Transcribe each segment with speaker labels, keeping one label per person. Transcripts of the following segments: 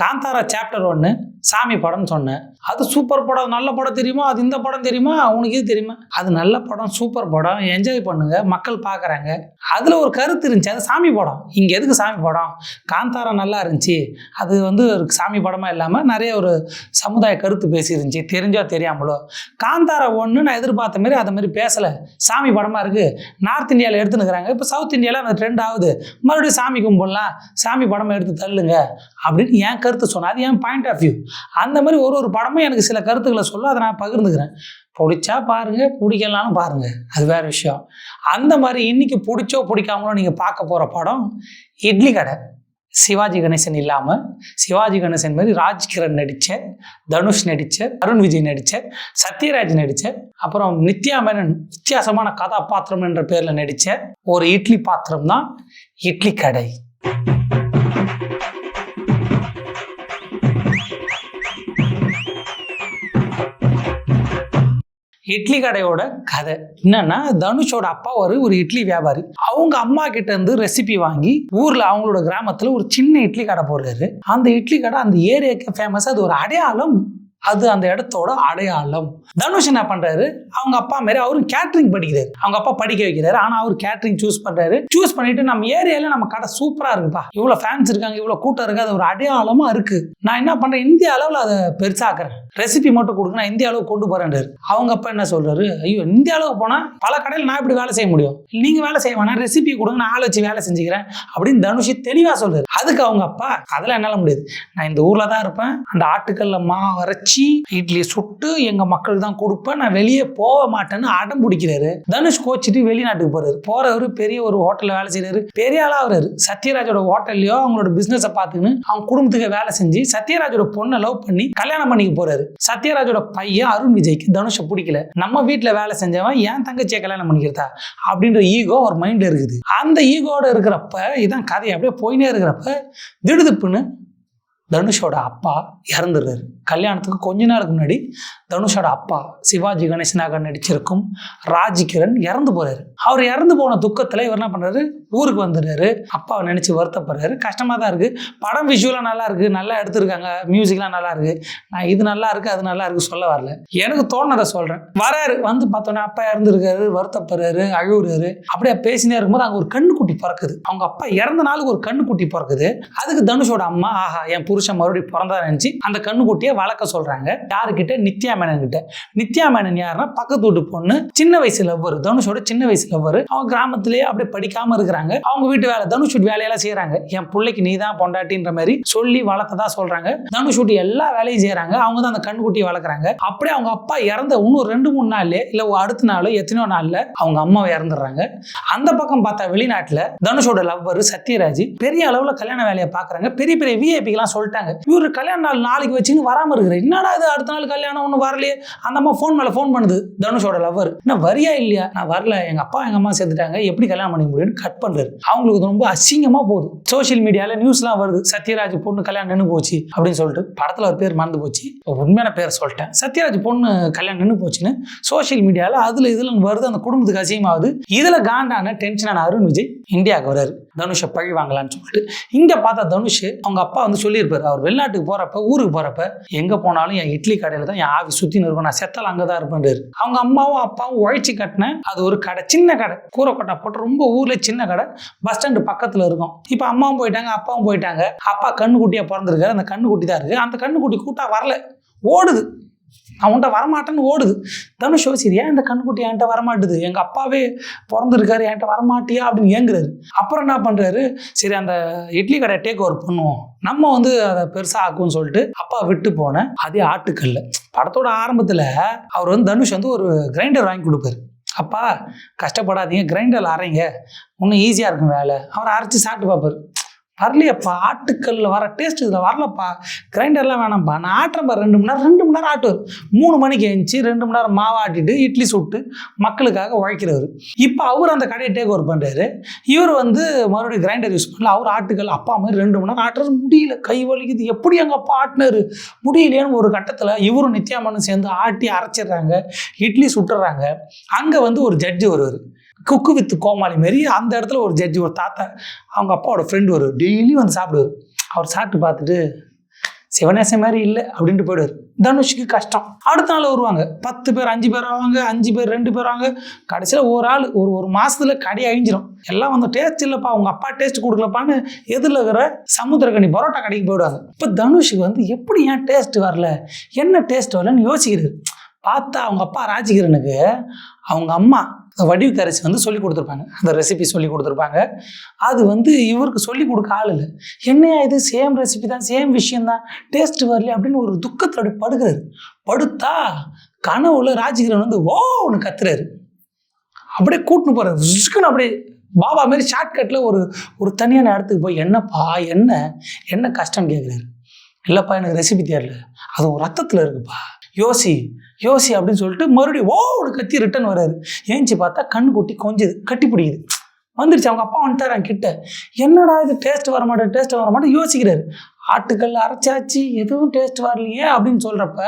Speaker 1: Kantara chapter ஒன்று சாமி படம்னு சொன்னேன். அது சூப்பர் படம். நல்ல படம் தெரியுமா? அது இந்த படம் தெரியுமா? உனக்கு இது தெரியுமா? அது நல்ல படம் சூப்பர் படம். என்ஜாய் பண்ணுங்க. மக்கள் பார்க்குறாங்க அதில் ஒரு கருத்து இருந்துச்சு. அது சாமி படம். இங்கே எதுக்கு சாமி படம்? காந்தாரா நல்லா இருந்துச்சு. அது வந்து ஒரு சாமி படமாக இல்லாமல் நிறைய ஒரு சமுதாய கருத்து பேசியிருந்துச்சு. தெரிஞ்சோ தெரியாமலோ. காந்தாரா ஒன்று நான் எதிர்பார்த்த மாதிரி அதை மாதிரி பேசலை. சாமி படமாக இருக்குது நார்த் இந்தியாவில் எடுத்துனுக்குறாங்க இப்போ சவுத் இந்தியாவில் அந்த ட்ரெண்ட் ஆகுது. மறுபடியும் சாமி கும்பிடலாம். சாமி படமாக எடுத்து தள்ளுங்க. அப்படின்னு என் கருத்து சொன்னேன். அது என் பாயிண்ட் ஆஃப் வியூ அந்த மாதிரி ஒரு ஒரு படமும் எனக்கு சில கருத்துக்களை சொல்ல அதை நான் பகிர்ந்துக்கிறேன். பிடிச்சா பாருங்கள் பிடிக்கலான்னு பாருங்கள் அது வேற விஷயம். அந்த மாதிரி இன்னைக்கு பிடிச்சோ பிடிக்காமலோ நீங்கள் பார்க்க போகிற படம் இட்லி கடை. சிவாஜி கணேசன் இல்லாமல் சிவாஜி கணேசன் மாதிரி ராஜ்கிரண் நடித்த தனுஷ் நடித்த அருண் விஜய் நடித்த சத்யராஜ் நடித்த அப்புறம் நித்யா மேனன் வித்தியாசமான கதாபாத்திரம் என்ற பேரில் நடித்த ஒரு இட்லி பாத்திரம் தான் இட்லி கடை. இட்லி கடையோட கதை. என்னன்னா தனுஷோட அப்பா ஒரு ஒரு இட்லி வியாபாரி. அவங்க அம்மா கிட்ட இருந்து ரெசிபி வாங்கி ஊர்ல அவங்களோட கிராமத்துல ஒரு சின்ன இட்லி கடை போடுறாரு அந்த இட்லி கடை அந்த ஏரியாக்கு ஃபேமஸ் அது ஒரு அடையாளம். அது அந்த இடத்தோட அடையாளம். தனுஷ் என்ன பண்றாரு? அவங்க அப்பா மாதிரி அவரும் கேட்டரிங் படிக்கிறாரு. அவங்க அப்பா படிக்க வைக்கிறாரு. ஆனா அவர் கேட்டரிங் சூஸ் பண்றாரு. சூஸ் பண்ணிட்டு நம்ம ஏரியால நம்ம கடை சூப்பரா இருக்குப்பா. இவ்வளவு ஃபேன்ஸ் இருக்காங்க இவ்வளவு கூட்டம் இருக்கு. அது ஒரு அடையாளமா இருக்கு. நான் என்ன பண்றேன்? இந்திய அளவில் அதை பெருசாக்குறேன். ரெசிபி மட்டும் கொடுங்க நான் இந்திய அளவுக்கு கொண்டு போறேன்றாரு. அவங்க அப்பா என்ன சொல்றாரு? ஐயோ இந்திய அளவுக்கு போனா பல கடையில் நான் இப்படி வேலை செய்ய முடியும். நீங்க வேலை செய்ய வேணா ரெசிபி கொடுங்க நான் ஆள் வச்சு வேலை செஞ்சுக்கிறேன் அப்படின்னு தனுஷி தெளிவா சொல்றாரு. அதுக்கு அவங்க அப்பா அதெல்லாம் என்னால முடியாது. நான் இந்த ஊர்ல தான் இருப்பேன். அந்த ஆட்டுக்கல்ல மா அரைச்சி இட்லி சுட்டு எங்க மக்களுக்கு தான் கொடுப்பேன். நான் வெளியே போக மாட்டேன்னு அடம் பிடிக்கிறாரு. தனுஷ் கோச்சிட்டு வெளிநாட்டுக்கு போறாரு. போறவரு பெரிய ஒரு ஹோட்டல்ல வேலை செய்யறாரு பெரிய ஆளா வர்றாரு சத்யராஜோட ஹோட்டல்லையோ அவங்களோட பிசினஸை பார்த்துன்னு அவங்க குடும்பத்துக்கு வேலை செஞ்சு சத்யராஜோட பொண்ணை லவ் பண்ணி கல்யாணம் பண்ணிக்க போறாரு. சத்யராஜோட பையன் அருண் விஜய்க்கு தனுஷை பிடிக்கல. நம்ம வீட்டில் வேலை செஞ்சவன் ஏன் தங்கச்சியை கல்யாணம் பண்ணிக்கிறதா? அப்படின்ற ஈகோ ஒரு மைண்ட்ல இருக்குது. அந்த ஈகோட இருக்கிறப்ப இதான் கதை அப்படியே போயினே இருக்கிறப்ப திடுதுப்புன்னு தனுஷோட அப்பா இறந்துடுறாரு. கல்யாணத்துக்கு கொஞ்ச நாளுக்கு முன்னாடி தனுஷோட அப்பா சிவாஜி கணேசனாக நடிச்சிருக்கும் ராஜ்கிரண் இறந்து போறாரு. அவர் இறந்து போன துக்கத்தில் இவர் என்ன பண்றாரு? ஊருக்கு வந்துடுறாரு. அப்பாவை நினைச்சு வருத்தப்படுறாரு. கஷ்டமா தான் இருக்கு. படம் விஷுவலாக நல்லா இருக்கு. நல்லா எடுத்திருக்காங்க. மியூசிக்லாம் நல்லா இருக்கு. நான் இது நல்லா இருக்கு அது நல்லா இருக்கு சொல்ல வரல. எனக்கு தோணுனதை சொல்றேன். வராரு. வந்து பார்த்தோன்னே அப்பா இறந்துருக்காரு வருத்தப்படுறாரு அழுகுறாரு. அப்படியே பேசினே இருக்கும்போது அங்கே ஒரு கண்ணுக்குட்டி பிறக்குது. அவங்க அப்பா இறந்த நாளுக்கு ஒரு கண்ணுக்குட்டி பிறக்குது. அதுக்கு தனுஷோட அம்மா ஆஹா என் புருஷன் மறுபடியும் பிறந்தா நினைச்சு அந்த கண்ணுக்குட்டியை வளர்க்க சொல்றாங்க. யாருக்கிட்ட? நித்யா மேனன் கிட்ட நித்யா மேனன் யாருன்னா பக்கத்து வீட்டு பொண்ணு சின்ன வயசு லவ்வர் தனுஷோட சின்ன வயசு லவ்வர் அவங்க கிராமத்திலேயே அப்படியே படிக்காம இருக்கிறாங்க. அவங்க வீட்டு வேலை தனுஷ் வேலையெல்லாம் செய்யறாங்க என் பிள்ளைக்கு நீ தான் பொண்டாட்டின்ற மாதிரி சொல்லி வளர்த்ததா சொல்றாங்க. தனுஷ் எல்லா வேலையும் செய்யறாங்க அவங்க தான் அந்த கண்ணுக்குட்டியை வளர்க்குறாங்க. அப்படியே அவங்க அப்பா இறந்த இன்னும் ரெண்டு மூணு நாள்ல இல்ல அடுத்த நாளோ எத்தனையோ நாள்ல அவங்க அம்மாவை இறந்துடுறாங்க. அந்த பக்கம் பார்த்தா வெளிநாட்டுல தனுஷோட லவ்வர் சத்யராஜ் பெரிய அளவுல கல்யாண வேலையை பாக்குறாங்க பெரிய பெரிய விஐபிக்கெல்லாம் சொல்லிட்டாங்க. இவரு கல்யாண நாள் நாளைக்கு வச்சுன்னு வராம இருக்கிற என்னடா இது அடுத்த நாள் கல்யாணம் ஒன்றும் வரலையே? அந்த அம்மா ஃபோன் மேலே ஃபோன் பண்ணுது தனுஷோட லவ்வர் என்ன வரியா இல்லையா? நான் வரல எங்கள் அப்பா எங்கள் அம்மா சேர்த்துட்டாங்க எப்படி கல்யாணம் பண்ணிக்க முடியும்னு கட் பண்ணுறது அவங்களுக்கு ரொம்ப அசிங்கமாக போகுது. சோஷியல் மீடியாவில் நியூஸ்லாம் வருது சத்யராஜ் பொண்ணு கல்யாணம் நின்று போச்சு அப்படின்னு சொல்லிட்டு படத்தில் ஒரு பேர் மறந்து போச்சு. உண்மையான பேரை சொல்லிட்டேன். சத்யராஜ் பொண்ணு கல்யாணம் நின்று போச்சுன்னு சோஷியல் மீடியாவில் அதில் இதில் வருது அந்த குடும்பத்துக்கு அசிங்கமாகுது. இதில் காண்டான டென்ஷனான அருண் விஜய் இந்தியாவுக்கு வராரு தனுஷை பழி வாங்கலாம்னு சொல்லிட்டு இங்கே பார்த்தா தனுஷ் அவங்க அப்பா வந்து சொல்லியிருப்பார் அவர் வெளிநாட்டுக்கு போகிறப்ப ஊருக்கு போகிறப்ப எங்கே போனாலும் என் இட்லி கடையில் தான் என் ஆவி சுற்றி இருக்கும். நான் செத்தால் அங்கதான் இருப்பேன்றாரு. அவங்க அம்மாவும் அப்பாவும் உழைச்சி கட்டினேன் அது ஒரு கடை சின்ன கடை. கூரைக்கொட்டை போட்டு ரொம்ப ஊரில் சின்ன கடை. பஸ் ஸ்டாண்டு பக்கத்தில் இருக்கும். இப்போ அம்மாவும் போயிட்டாங்க அப்பாவும் போயிட்டாங்க. அப்பா கண்ணுக்குட்டியாக பிறந்திருக்காரு. அந்த கண்ணுக்குட்டி தான் இருக்குது அந்த கண்ணுக்குட்டி கூட்டாக வரல. ஓடுது. அவன்கிட்ட வரமாட்டேன்னு ஓடுது. தனுஷ் யோசிச்சு ஏன் இந்த கண்ணுக்குட்டி என்கிட்ட வரமாட்டுது? எங்கள் அப்பாவே பிறந்திருக்காரு என்கிட்ட வரமாட்டியா? அப்படின்னு ஏங்குறாரு. அப்புறம் என்ன பண்ணுறாரு சரி அந்த இட்லி கடை டேக் ஓவர் பண்ணுவோம். நம்ம வந்து அதை பெருசாக ஆக்கும்னு சொல்லிட்டு அப்பா விட்டு போனேன். அதே ஆட்டுக்கல்ல. படத்தோட ஆரம்பத்தில் அவர் வந்து தனுஷ் வந்து ஒரு கிரைண்டர் வாங்கி கொடுப்பாரு. அப்பா கஷ்டப்படாதீங்க கிரைண்டரில் அரைங்க. இன்னும் ஈஸியாக இருக்கும் வேலை. அவர் அரைச்சி சாப்பிட்டு பார்ப்பாரு. வரலையப்பா ஆட்டுக்கல்ல வர டேஸ்ட் இதில் வரலப்பா. கிரைண்டர்லாம் வேணாம்ப்பா நான் ஆட்டுறப்பா ரெண்டு மணி நேரம் ரெண்டு மணி நேரம் ஆட்டுவார் மூணு மணிக்கு எழுந்துச்சு ரெண்டு மணி நேரம் மாவு ஆட்டிட்டு இட்லி சுட்டு மக்களுக்காக உழைக்கிறவர். இப்போ அவர் அந்த கடையை டேக் ஓவர் பண்ணுறாரு இவர் வந்து மறுபடியும் கிரைண்டர் யூஸ் பண்ணல. அவர் ஆட்டுக்கல் அப்பா மாதிரி ரெண்டு மணி நேரம் ஆட்டுறது முடியல. கை வலிக்குது. எப்படி எங்கள் அப்பா ஆட்டினாரு? முடியலையேன்னு ஒரு கட்டத்தில் இவரும் நித்யாமனும் சேர்ந்து ஆட்டி அரைச்சிடுறாங்க. இட்லி சுட்டுறாங்க. அங்கே வந்து ஒரு ஜட்ஜு வருவார். குக்கு வித் கோமாளி மாரி அந்த இடத்துல ஒரு ஜட்ஜி ஒரு தாத்தா அவங்க அப்பாவோட ஃப்ரெண்டு வருவார். டெய்லி வந்து சாப்பிடுவார். அவர் சாப்பிட்டு பார்த்துட்டு சிவநேசம் மாதிரி இல்லை அப்படின்ட்டு போயிடுவார். தனுஷுக்கு கஷ்டம். அடுத்த நாள் வருவாங்க. பத்து பேர் அஞ்சு பேர் ஆவாங்க அஞ்சு பேர் ரெண்டு பேர் ஆவாங்க. கடைசியில் ஒரு ஆள் ஒரு ஒரு மாசத்துல கடை அழிஞ்சிரும். எல்லாம் வந்து டேஸ்ட் இல்லைப்பா உங்க அப்பா டேஸ்ட் கொடுக்கலப்பான்னு எதிரில் இருக்கிற சமுத்திரக்கனி பரோட்டா கடைக்கு போயிடுவாங்க. இப்போ தனுஷுக்கு வந்து எப்படி ஏன் டேஸ்ட் வரல? என்ன டேஸ்ட் வரலன்னு யோசிக்கிறது பார்த்தா அவங்க அப்பா ராஜகிரனுக்கு அவங்க அம்மா வடிவுக்கரசி வந்து சொல்லி கொடுத்துருப்பாங்க. அந்த ரெசிபி சொல்லி கொடுத்துருப்பாங்க. அது வந்து இவருக்கு சொல்லி கொடுக்க ஆள் இல்லை. என்னையா இது? சேம் ரெசிபி தான் சேம் விஷயம் தான். டேஸ்ட் வரல அப்படின்னு ஒரு துக்கத்தோட படுகிறாரு. படுத்தா கனவுல ராஜகிரன் வந்து ஓ ஒன்று கத்துறாரு. அப்படியே கூட்டின்னு போகிறார் அப்படியே பாபா மாதிரி ஷார்ட்கட்டில் ஒரு ஒரு தனியான இடத்துக்கு போய் என்னப்பா என்ன? என்ன கஷ்டம் கேட்குறாரு இல்லைப்பா எனக்கு ரெசிபி தெரியல. அது ஒரு ரத்தத்தில் இருக்குப்பா. யோசி யோசி அப்படின்னு சொல்லிட்டு மறுபடியும் ஓடு கத்தி ரிட்டன் வராரு ஏஞ்சி பார்த்தா கண்ணு குட்டி கொஞ்சது கட்டி பிடிக்குது. வந்துருச்சு அவங்க அப்பா வந்துட்டார் கிட்ட என்னடா இது டேஸ்ட் வர மாட்டேன் டேஸ்ட் வர மாட்டேன் யோசிக்கிறாரு. ஆட்டுக்கல் அரைச்சாச்சு எதுவும் டேஸ்ட் வரலையே அப்படின்னு சொல்றப்ப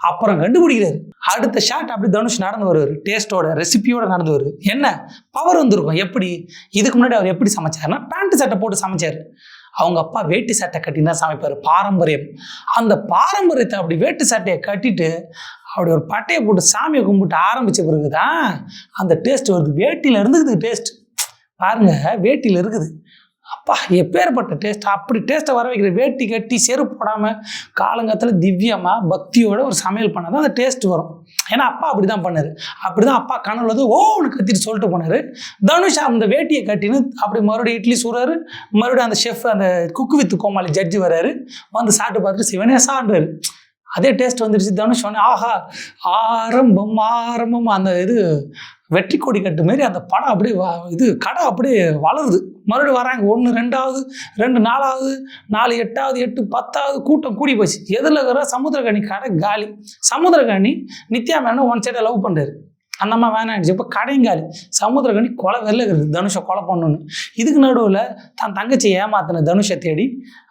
Speaker 1: அப்புறம் கண்டுபிடிக்கிறாரு. அடுத்த ஷாட் அப்படி தனுஷ் நடந்து வருவார் டேஸ்ட்டோட ரெசிபியோட நடந்து வருவார். என்ன? பவர் வந்திருக்கும். எப்படி? இதுக்கு முன்னாடி அவர் எப்படி சமைச்சாருன்னா பேண்ட் சட்டை போட்டு சமைச்சார். அவங்க அப்பா வேட்டி சட்டை கட்டி தான் சமைப்பார் பாரம்பரியம். அந்த பாரம்பரியத்தை அப்படி வேட்டி சட்டையை கட்டிட்டு அப்படி ஒரு பட்டையை போட்டு சாமியை கும்பிட்டு ஆரம்பித்த பிறகு தான் அந்த டேஸ்ட் வருது. வேட்டியில் இருந்து இது டேஸ்ட் பாருங்க வேட்டியில் இருக்குது. அப்பா எப்பேற்பட்ட டேஸ்ட் அப்படி டேஸ்ட்டை வர வைக்கிற வேட்டி கட்டி செருப்பு போடாமல் காலங்காலத்தில் திவ்யமாக பக்தியோட ஒரு சமையல் பண்ணால் தான் அந்த டேஸ்ட் வரும். ஏன்னா அப்பா அப்படி தான் பண்ணார். அப்படி தான் அப்பா கனவுல வந்து ஓன்னு கத்திட்டு சொல்லிட்டு போனார். தனுஷ் அந்த வேட்டியை கட்டின்னு அப்படி மறுபடியும் இட்லி சுடுறாரு மறுபடியும் அந்த ஷெஃப் அந்த குக்கு வித் கோமாளி ஜட்ஜி வர்றாரு வந்து சாப்பிட்டு பார்த்துட்டு சிவனேசான்றாரு அதே டேஸ்ட் வந்துருச்சு தனுஷ் உடனே. ஆஹா ஆரம்பம் ஆரம்பம். அந்த இது வெற்றி கொடி கட்டு மாரி அந்த படம் அப்படியே இது கடை அப்படியே வளருது. மறுபடியும் வராங்க ஒன்று ரெண்டாவது ரெண்டு நாலாவது நாலு எட்டாவது எட்டு பத்தாவது கூட்டம் கூடி போச்சு. எதில் இருக்கிற சமுத்திரகனி கடை காலி. சமுத்திரகனி நித்யா மேனன் ஒன் சைடாக லவ் பண்ணுறாரு அந்த அம்மா வேணாச்சு இப்போ கடையும் சமுத்திரக்கணி கொலை வெளில இருக்குது. தனுஷை கொலை பண்ணணுன்னு இதுக்கு நடுவில் தன் தங்கச்சி ஏமாத்தின தனுஷை தேடி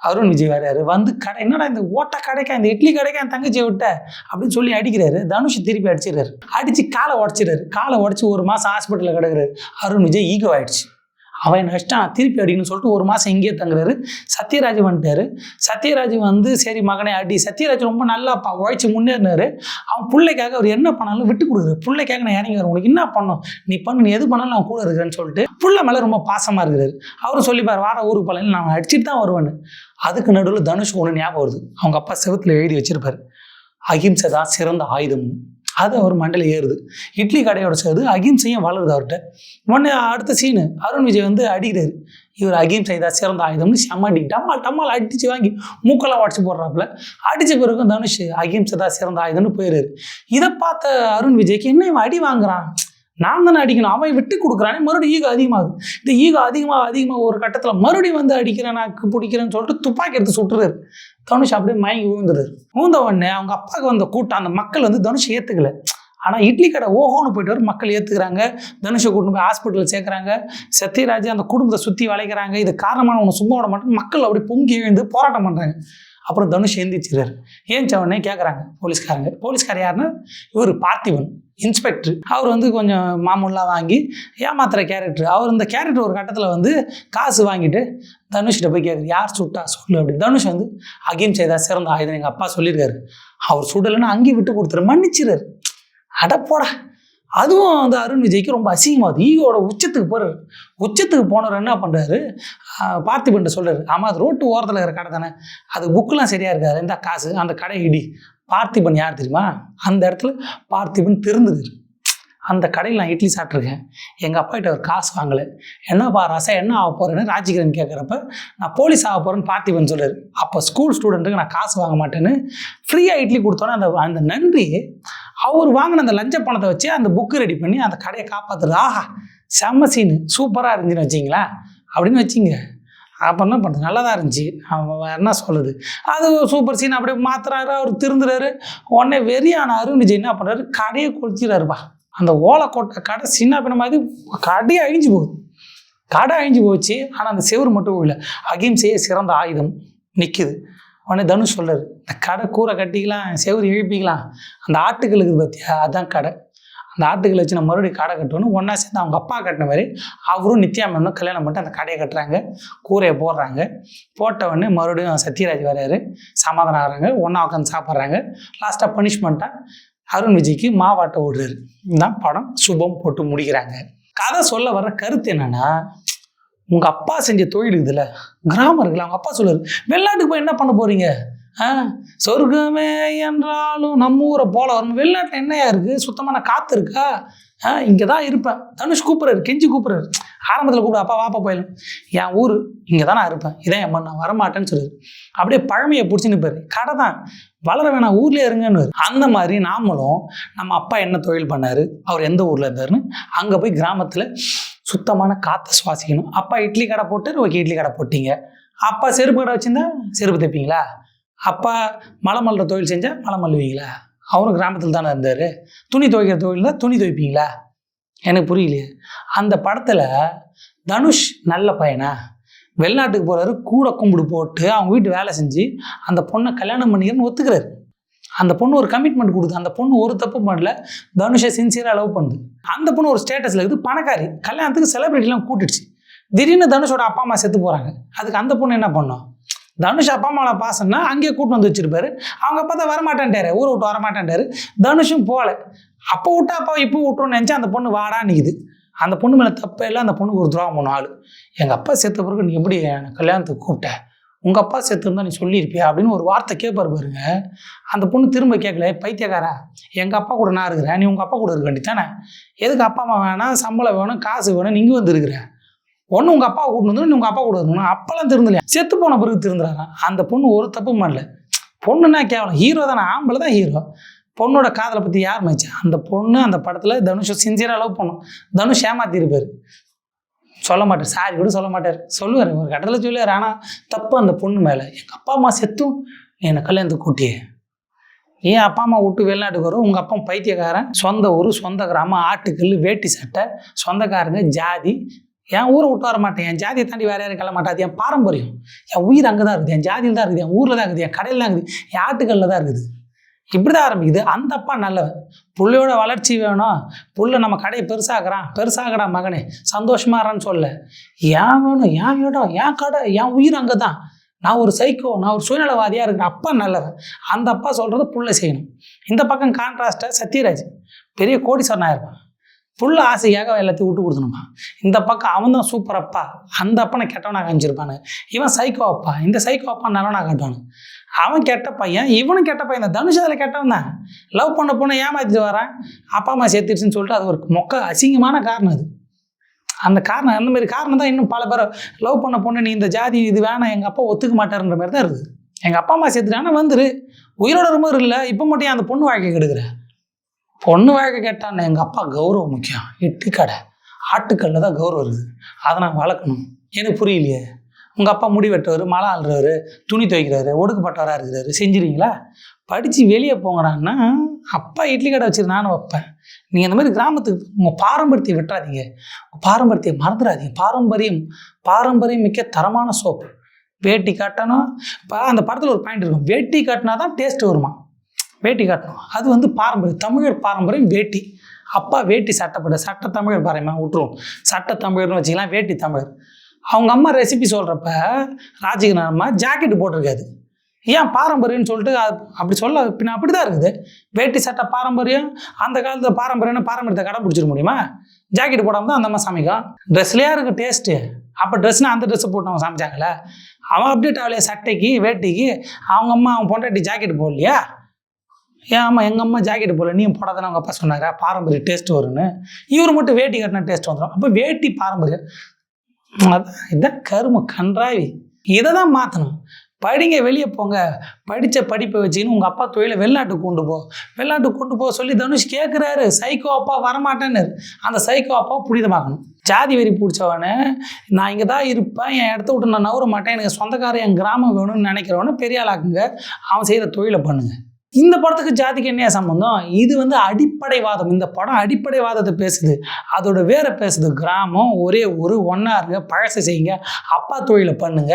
Speaker 1: அருண் விஜய் வர்றாரு. வந்து கடை என்னடா இந்த ஓட்ட கடைக்கா இந்த இட்லி கடைக்கா என் தங்கச்சியை விட்ட? அப்படின்னு சொல்லி அடிக்கிறாரு. தனுஷ் திருப்பி அடிச்சிடுறாரு. அடித்து காலை உடச்சிடுறாரு. காலை உடச்சி ஒரு மாதம் ஹாஸ்பிட்டலில் கிடக்குறாரு. அருண் விஜய் ஈகோ ஆயிடுச்சு. அவன் நஷ்டம் திருப்பி அடிக்கணும்னு சொல்லிட்டு ஒரு மாதம் இங்கேயே தங்குறாரு. சத்யராஜ் வந்துட்டாரு. சத்யராஜ் வந்து சரி மகனே அடி சத்யராஜ் ரொம்ப நல்லா உழைச்சி உழைச்சு முன்னேறினாரு. அவன் பிள்ளைக்காக அவர் என்ன பண்ணாலும் விட்டு கொடுக்குறாரு. பிள்ளைக்காக நான் இறங்கி வரேன். உனக்கு என்ன பண்ணும்? நீ பண்ணு நீ எது பண்ணாலும் நான் கூட இருக்கிறேன்னு சொல்லிட்டு புள்ள மேலே ரொம்ப பாசமாக இருக்கிறாரு. அவரும் சொல்லிப்பார் வார ஊருக்கு பழைய நான் அடிச்சுட்டு தான் வருவேன்னு. அதுக்கு நடுவில் தனுஷ் ஒன்று ஞாபகம் வருது. அவங்க அப்பா செவத்தில் எழுதி வச்சிருப்பாரு. அகிம்சை தான் சிறந்த ஆயுதம்னு. அது அவர் மண்டல ஏறுது. இட்லி கடையோட சேர்ந்து அகிம்சையும் வளருது அவர்கிட்ட. உடனே அடுத்த சீனு அருண் விஜய் வந்து அடிக்கிறாரு. இவர் அகிம்சை தான் சிறந்த ஆயுதம்னு செம்ம அடி. டம்மால் டம்மால் வாங்கி மூக்கெல்லாம் உடச்சி போடுறாப்புல. அடித்த பிறகு தனுஷ் அகிம்சை தான் சிறந்த ஆயுதம்னு போயிடுறாரு. இதை பார்த்த அருண் விஜய்க்கு என்ன இவன் அடி வாங்குறான்? நான் தானே அடிக்கணும். அவன் விட்டு கொடுக்குறானே. மறுபடியும் ஈகோ அதிகமாகுது. இந்த ஈகோ அதிகமாக அதிகமாக ஒரு கட்டத்தில் மறுபடியும் வந்து அடிக்கிறேன் நான் பிடிக்கிறேன்னு சொல்லிட்டு துப்பாக்கி எடுத்து சுட்டுறாரு. தனுஷ் அப்படியே மயங்கி விழுந்துறாரு விழுந்த உடனே அவங்க அப்பாவுக்கு வந்த கூட்டம் அந்த மக்கள் வந்து தனுஷ் ஏற்றுக்கலை ஆனால் இட்லி கடை ஓஹோன்னு போயிட்டு வர மக்கள் ஏற்றுக்கிறாங்க தனுஷை கூட்டு போய் ஹாஸ்பிட்டலில் சேர்க்குறாங்க. சத்யராஜ் அந்த குடும்பத்தை சுற்றி வளைக்கிறாங்க. இது காரணமான ஒன்று சும்மா விட மாட்டேன் மக்கள் அப்படி பொங்கி எழுந்து போராட்டம் பண்ணுறாங்க அப்புறம் தனுஷ் எந்திரிச்சிறாரு ஏஞ்ச உடனே கேட்குறாங்க போலீஸ்காரங்க. போலீஸ்கார் யாருன்னா இவர் பார்த்திபன் இன்ஸ்பெக்டர் அவர் வந்து கொஞ்சம் மாமூலாக வாங்கி ஏமாத்துற கேரக்டர் அவர் இந்த கேரக்டர் ஒரு கட்டத்தில் வந்து காசு வாங்கிட்டு தனுஷ்கிட்ட போய் கேட்குறது யார் சுட்டா? சொல்லு அப்படி தனுஷ் வந்து அகிம்சை தான் சிறந்த ஆயுதம் எங்கள் அப்பா சொல்லியிருக்காரு. அவர் சுடலைன்னா அங்கேயும் விட்டு கொடுத்துரு. மன்னிச்சிறாரு அடப்போடா அதுவும் வந்து அருண் விஜய்க்கு ரொம்ப அசிங்கமாகுது. ஈகோட உச்சத்துக்கு போகிறார் உச்சத்துக்கு போனவர் என்ன பண்ணுறாரு பார்த்திபன்ட்ட சொல்கிறார் ஆமாம் அது ரோட்டு ஓரத்தில் இருக்கிற கடை தானே. அது புக்கெலாம் சரியாக இருக்காது. இந்த காசு அந்த கடை இடி. பார்த்திபன் யார் தெரியுமா? அந்த இடத்துல பார்த்திபன் திருந்துறாரு அந்த கடையில் நான் இட்லி சாப்பிட்ருக்கேன் எங்கள் அப்பா கிட்ட ஒரு காசு வாங்கலை. என்னப்பா ரசம் என்ன ஆக போகிறேன்னு ராஜகிரன் கேட்குறப்ப நான் போலீஸ் ஆக போகிறேன்னு பார்த்திபன் சொல்கிறார் அப்போ ஸ்கூல் ஸ்டூடெண்ட்டுக்கு நான் காசு வாங்க மாட்டேன்னு ஃப்ரீயாக இட்லி கொடுத்தோன்னே அந்த அந்த நன்றி அவர் வாங்கின அந்த லஞ்ச பணத்தை வச்சு அந்த புக்கு ரெடி பண்ணி அந்த கடையை காப்பாற்றுறது ஆஹா செம்ம சீனு சூப்பராக இருந்துச்சுன்னு வச்சிங்களா அப்படின்னு வச்சிங்க அப்போ என்ன பண்ணுறது நல்லா தான் இருந்துச்சு. அவன் என்ன சொல்லுது அது சூப்பர் சீன் அப்படியே மாத்துறாரு அவர் திருந்துறாரு. உடனே வெறியான அருண் விஜய் என்ன பண்ணுறாரு கடையை கொளுத்திடுறாருப்பா அந்த ஓலை கொட்டை கடை சின்ன பின்ன மாதிரி கடையை அழிஞ்சு போகுது. கடை அழிஞ்சு போச்சு. ஆனால் அந்த செவுரு மட்டும் இல்லை அகிம்சையே சிறந்த ஆயுதம் நிற்கிது உடனே தனுஷ் சொல்கிறார் இந்த கடை கூரை கட்டிக்கலாம் செவுரு இழுப்பிக்கலாம். அந்த ஆட்டுக்கள் இருக்குது பார்த்தியா அதுதான் கடை. அந்த ஆட்டுக்களை வச்சு நான் மறுபடியும் கடை கட்டணும் ஒன்றா சேர்ந்து அவங்க அப்பா கட்டின மாதிரி அவரும் நித்யா மேம்னும் கல்யாணம் பண்ணிட்டு அந்த கடையை கட்டுறாங்க. கூரையை போடுறாங்க. போட்ட உடனே மறுபடியும் சத்யராஜ் வர்றாரு. சமாதானம் ஆகிறாங்க. ஒன்றா உட்காந்து சாப்பிட்றாங்க. லாஸ்ட்டாக பனிஷ்மெண்ட்டாக அருண் விஜய்க்கு மாவாட்ட விடுறாரு இதுதான் படம். சுபம் போட்டு முடிக்கிறாங்க. கதை சொல்ல வர்ற கருத்து என்னன்னா உங்கள் அப்பா செஞ்ச தொழில் இதில் கிராமம் இருக்குல்ல அவங்க அப்பா சொல்லுவார் வெளிநாட்டுக்கு போய் என்ன பண்ண போகிறீங்க சொர்க்கமே என்றாலும் நம்ம ஊரை போல வரும். வெளிநாட்டில் என்னையா இருக்கு? சுத்தமான காற்று இருக்கா? ஆ இங்கே தான் இருப்பேன். தனுஷ் கூப்பிட்றாரு கெஞ்சி கூப்பிட்றாரு. ஆரம்பத்தில் கூப்பிட அப்பா வாப்பா போயிடும். என் ஊர் இங்கே தான் நான் இருப்பேன். இதான் என் மண் நான் வரமாட்டேன்னு சொல்லுது. அப்படியே பழமையை பிடிச்சி நிற்பாரு கடை தான். வளர வேணாம் ஊர்லேயே இருங்கன்னு அந்த மாதிரி நாமளும் நம்ம அப்பா என்ன தொழில் பண்ணார்? அவர் எந்த ஊரில் இருந்தாருன்னு அங்கே போய் கிராமத்தில் சுத்தமான காற்றை சுவாசிக்கணும். அப்பா இட்லி கடை போட்டார். ஓகே இட்லி கடை போட்டீங்க. அப்பா செருப்பு கடை வச்சுருந்தா செருப்பு தைப்பீங்களா? அப்பா மலை மல்ற தொழில் செஞ்சால் மலை மல்லுவீங்களா? அவரும் கிராமத்தில் தானே இருந்தார். துணி துவைக்கிற தொழில் தான் துணி துவைப்பீங்களா? எனக்கு புரியலையே. அந்த படத்தில் தனுஷ் நல்ல பையனா? வெளிநாட்டுக்கு போகிறாரு கூட கும்பிடு போட்டு அவங்க வீட்டு வேலை செஞ்சு அந்த பொண்ணை கல்யாணம் பண்ணிக்கிறன்னு ஒத்துக்கிறாரு. அந்த பொண்ணு ஒரு கமிட்மெண்ட் கொடுக்குது. அந்த பொண்ணு ஒரு தப்பு பண்ணல. தனுஷை சின்சியராக லவ் பண்ணுது. அந்த பொண்ணு ஒரு ஸ்டேட்டஸில் இருக்குது. பணக்காரி. கல்யாணத்துக்கு செலிபிரிட்டிலாம் கூட்டிடுச்சு. திடீர்னு தனுஷோட அப்பா அம்மா செத்து போகிறாங்க அதுக்கு அந்த பொண்ணு என்ன பண்ணும்? தனுஷ் அப்பா அம்மாவில் பாசம்னா அங்கேயே கூட்டு வந்து வச்சிருப்பாரு. அவங்க அப்பா தான் வரமாட்டேன்ட்டாரு. ஊரை விட்டு வரமாட்டேன்ட்டாரு. தனுஷும் போகல. அப்போ விட்டா அப்பா இப்போ விட்டுருன்னு நினச்சா அந்த பொண்ணு வாடா நிற்குது அந்த பொண்ணு மேலே தப்பே இல்லை. அந்த பொண்ணுக்கு ஒரு துரோகம் ஒன்று ஆள். எங்கள் அப்பா செத்த பிறகு நீ எப்படி என்னை கல்யாணத்துக்கு கூப்பிட்ட? உங்கள் அப்பா சேர்த்துருந்தா நீ சொல்லியிருப்பியா? அப்படின்னு ஒரு வார்த்தை கேட்பாரு பாருங்க. அந்த பொண்ணு திரும்ப கேட்கல பைத்தியக்காரா எங்கள் அப்பா கூட நான் இருக்கிறேன். நீ உங்கள் அப்பா கூட இருக்க வேண்டியதானே எதுக்கு அப்பா அம்மா வேணாம் சம்பளம் வேணும் காசு வேணும் நீங்கள் வந்துருக்கிறேன் ஒன்று உங்கள் அப்பா கூட்டு வந்து நீ உங்கள் அப்பா கூட இருக்கணும் அப்பெல்லாம் திருந்தலையா? செத்து போன பிறகு திருந்துறாராம் அந்த பொண்ணு ஒரு தப்பும் பண்ணல. பொண்ணுன்னா கேவலம். ஹீரோ தானே. ஆம்பளை தான் ஹீரோ பொண்ணோட காதலை பற்றி யார் மதிச்சா? அந்த பொண்ணு அந்த படத்தில் தனுஷை சின்சியராக லவ் பண்ணும். தனுஷ் ஏமாத்திருப்பார். சொல்ல மாட்டார். சாரி கூட சொல்ல மாட்டார். சொல்லுவார். ஒரு கட்டத்தில் சொல்லுவார். ஆனால் தப்பு அந்த பொண்ணு மேலே. எங்கள் அப்பா அம்மா செத்தும் என்னை கல்யாணத்துக்கு கூட்டியே. ஏன் அப்பா அம்மா விட்டு வெளிநாட்டுக்கு வரும்? உங்கள் அப்பா பைத்தியக்காரன். சொந்த ஊர் சொந்த கிராமம் ஆட்டுக்கல் வேட்டி சட்டை சொந்தக்காரங்க ஜாதி என் ஊரை விட்டு வர மாட்டேன். என் ஜாதியை தாண்டி வேற யாரும் கிளம்ப அது என் பாரம்பரியம். என் உயிர் அங்கே தான் இருக்குது. என் ஜாதியில் தான் இருக்குது. என் ஊரில் தான் இருக்குது. என் கடையில் தான் இருக்குது. என் ஆட்டுக்கல்ல தான் இருக்குது. இப்படி தான் ஆரம்பிக்குது. அந்த அப்பா நல்லவன். புள்ளையோட வளர்ச்சி வேணும். புள்ள நம்ம கடையை பெருசாகிறான் பெருசாகடா மகனே. சந்தோஷமாகறான்னு சொல்ல ஏன் வேணும்? ஏன் இடம் என் கடை? என் உயிர் அங்கே தான் நான் ஒரு சைக்கோ நான் ஒரு சுயநலவாதியாக இருக்கிறேன். அப்பா நல்லவன். அந்த அப்பா சொல்கிறது புள்ள செய்யணும். இந்த பக்கம் கான்ட்ராஸ்டாக சத்யராஜ். பெரிய கோடீஸ்வரனாக இருப்பான் புள்ள ஆசையாக எல்லாத்தையும் விட்டு கொடுத்தணுமா இந்த பக்கம் அவன் தான் சூப்பர் அப்பா. அந்த அப்பனை கெட்டவனாக காமிச்சிருப்பானு. இவன் சைக்கோ அப்பா. இந்த சைக்கோ அப்பா நல்லவனாக காட்டுவானு. அவன் கெட்ட பையன் இவனும் கெட்ட பையன். தான் தனுஷ் அதில் கெட்டவன் தான். லவ் பண்ண பொண்ணை ஏமாத்திட்டு வரான். அப்பா அம்மா சேர்த்துருச்சுன்னு சொல்லிட்டு அது ஒரு மொக்க அசிங்கமான காரணம் அது. அந்த காரணம் அந்த மாதிரி காரணம் தான் இன்னும் பல பேர் லவ் பண்ண பொண்ணு நீ இந்த ஜாதி இது வேணாம் எங்கள் அப்பா ஒத்துக்க மாட்டாருன்ற மாதிரி தான் இருக்குது. எங்கள் அப்பா அம்மா சேர்த்துட்டானா வந்துரு. உயிரோட ரொம்ப இல்லை. இப்போ மட்டும் அந்த பொண்ணு வாழ்க்கை கெடுக்கிற? பொண்ணு வாழ்க்கை கேட்டான்னு எங்கள் அப்பா கௌரவம் முக்கியம். இட்டு கடை. ஆட்டுக்கல்ல தான் கௌரவம் இருக்குது. அதை நான் வளர்க்கணும். எனக்கு புரியலையே. உங்கள் அப்பா முடி வெட்டுவார் மழை ஆள்றவர் துணி துவைக்கிறாரு ஒடுக்கப்பட்டவராக இருக்கிறாரு. செஞ்சிருவீங்களா? படித்து வெளியே போங்கடான்னா அப்பா இட்லி கடை வச்சு நானும் வைப்பேன். நீங்கள் இந்த மாதிரி கிராமத்துக்கு உங்கள் பாரம்பரியத்தை விட்டுறாதீங்க. உங்கள் பாரம்பரியத்தை மறந்துடாதீங்க. பாரம்பரியம் பாரம்பரியம் மிக்க தரமான சோப்பு. வேட்டி கட்டணும். இப்போ அந்த படத்தில் ஒரு பாயிண்ட் இருக்கும். வேட்டி கட்டினா தான் டேஸ்ட் வருமா வேட்டி கட்டணும். அது வந்து பாரம்பரியம். தமிழர் பாரம்பரியம் வேட்டி. அப்பா வேட்டி சட்டப்பட்ட சட்ட தமிழர் பாரம்பரியம்? விட்டுருவோம். சட்ட தமிழர்னு வச்சுக்கலாம் வேட்டி தமிழர். அவங்க அம்மா ரெசிபி சொல்கிறப்ப ராஜகிரணம்மா ஜாக்கெட்டு போட்டிருக்காது. ஏன் பாரம்பரியம்னு சொல்லிட்டு அது அப்படி சொல்ல பின்ன அப்படி தான் இருக்குது. வேட்டி சட்டை பாரம்பரியம் அந்த காலத்தில் பாரம்பரியம்னு பாரம்பரியத்தை கடைப்பிடிச்சிட முடியுமா? ஜாக்கெட் போடாமல் தான் அந்த அம்மா சமைக்கும். ட்ரெஸ்லேயே இருக்குது டேஸ்ட்டு அப்போ ட்ரெஸ்னால் அந்த ட்ரெஸ்ஸை போட்டு அவங்க சமைச்சாங்களே அவன் அப்டேட் ஆகலையே சட்டைக்கு வேட்டிக்கு. அவங்க அம்மா அவன் பொண்டாட்டி ஜாக்கெட் போடலையா? ஏன் ஆமாம் எங்கள் அம்மா ஜாக்கெட் போடல நீ போடாதானே அவங்க அப்பா சொன்னாரா? பாரம்பரிய டேஸ்ட் வரும்னு. இவர் மட்டும் வேட்டி கட்டினா டேஸ்ட் வந்துடும் அப்போ வேட்டி பாரம்பரியம் அதான் இதான் கரும கன்றாவி. இதை தான் மாற்றணும் படிங்க வெளியே போங்க. படித்த படிப்பை வச்சுக்கின்னு உங்கள் அப்பா தொழிலை வெளிநாட்டுக்கு கொண்டு போ. வெளிநாட்டுக்கு கொண்டு போக சொல்லி தனுஷ் கேட்குறாரு சைக்கோ அப்பா வரமாட்டேன்னு அந்த சைக்கோ அப்பா புனிதமாக்கணும். ஜாதி வெறி பிடிச்சவனே நான் இங்கே தான் இருப்பேன். என் இடத்த விட்டு நான் நவர மாட்டேன். எனக்கு சொந்தக்காரன் என் கிராமம் வேணும்னு நினைக்கிறவனே பெரிய ஆளாக்குங்க. அவன் செய்கிற தொழிலை பண்ணுங்கள் இந்த படத்துக்கு ஜாதிக்கு என்ன சம்பந்தம்? இது வந்து அடிப்படைவாதம். இந்த படம் அடிப்படைவாதத்தை பேசுது. அதோட வேற பேசுது. கிராமம் ஒரே ஒரு ஒன்றா இருங்க பழசை செய்யுங்க. அப்பா தொழிலை பண்ணுங்க.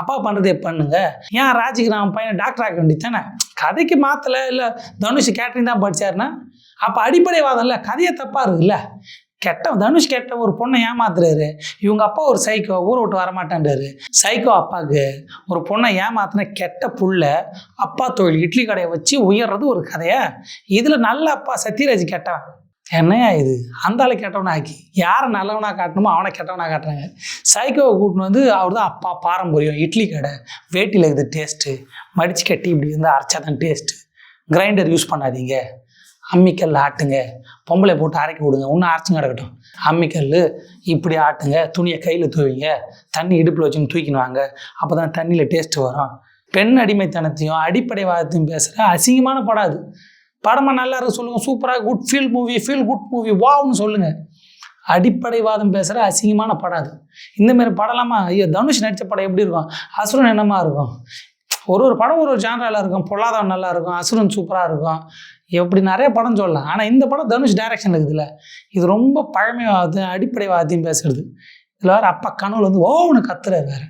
Speaker 1: அப்பா பண்ணுறதே பண்ணுங்க. ஏன் ராஜகிராமம் பையனை டாக்டர் ஆக்க வேண்டியது தானே? கதைக்கு மாற்றலை இல்லை தனுஷ் கேட்டரிங் தான் படிச்சாருன்னா? அப்போ அடிப்படைவாதம் இல்லை. கதையை தப்பாக இருக்குல்ல. கெட்ட தனுஷ் கெட்ட ஒரு பொண்ணை ஏமாத்துறாரு. இவங்க அப்பா ஒரு சைக்கோ ஊரை விட்டு வரமாட்டேன்றாரு. சைக்கோ அப்பாவுக்கு ஒரு பொண்ணை ஏமாத்தின கெட்ட புள்ள அப்பா தொழில் இட்லி கடையை வச்சு உயர்றது ஒரு கதையா? இதில் நல்ல அப்பா சத்யராஜ் கெட்டவன். என்னையா இது? அந்த ஆளை கெட்டவனா ஆக்கி யாரை நல்லவனா காட்டணுமோ அவனை கெட்டவனா காட்டுறாங்க. சைக்கோவை கூட்டின்னு வந்து அவர் தான் அப்பா பாரம்பரியம் இட்லி கடை வேட்டியில் இருக்குது டேஸ்ட்டு மடிச்சு கட்டி இப்படி வந்து அரைச்சா தான் டேஸ்ட்டு கிரைண்டர் யூஸ் பண்ணாதீங்க. அம்மிக்கல் ஆட்டுங்க. பொம்பளை போட்டு அரைக்க விடுங்க. இன்னும் அரைச்சும் கிடக்கட்டும். அம்மிக்கல் இப்படி ஆட்டுங்க. துணியை கையில் தூவிங்க. தண்ணி இடுப்பில் வச்சுன்னு தூக்கின்னு வாங்க. அப்போ தான் தண்ணியில் டேஸ்ட்டு வரும். பெண் அடிமைத்தனத்தையும் அடிப்படைவாதத்தையும் பேசுகிற அசிங்கமான படம் அது. படமாக நல்லா இருக்கு சொல்லுங்கள் சூப்பராக good feel movie feel good movie வாவ்னு சொல்லுங்கள் அடிப்படைவாதம் பேசுகிற அசிங்கமான படம் அது. இந்தமாரி படலாமா? ஐயோ தனுஷ் நடித்த படம் எப்படி இருக்கும்? அசுரன் என்னமா இருக்கும்? ஒரு ஒரு படம் ஒரு ஒரு ஜான்ரால இருக்கும். பொல்லாதவன் நல்லா இருக்கும். அசுரன் சூப்பராக இருக்கும். எப்படி நிறைய படம் சொல்லலாம். ஆனால் இந்த படம் தனுஷ் டைரக்ஷன் இருக்குதுல்ல. இது ரொம்ப பழமைவாதம் அடிப்படைவாதத்தையும் பேசுறது. இதில் வேறு அப்பா கனவுல வந்து ஓவனு கத்துறாரு வேறு.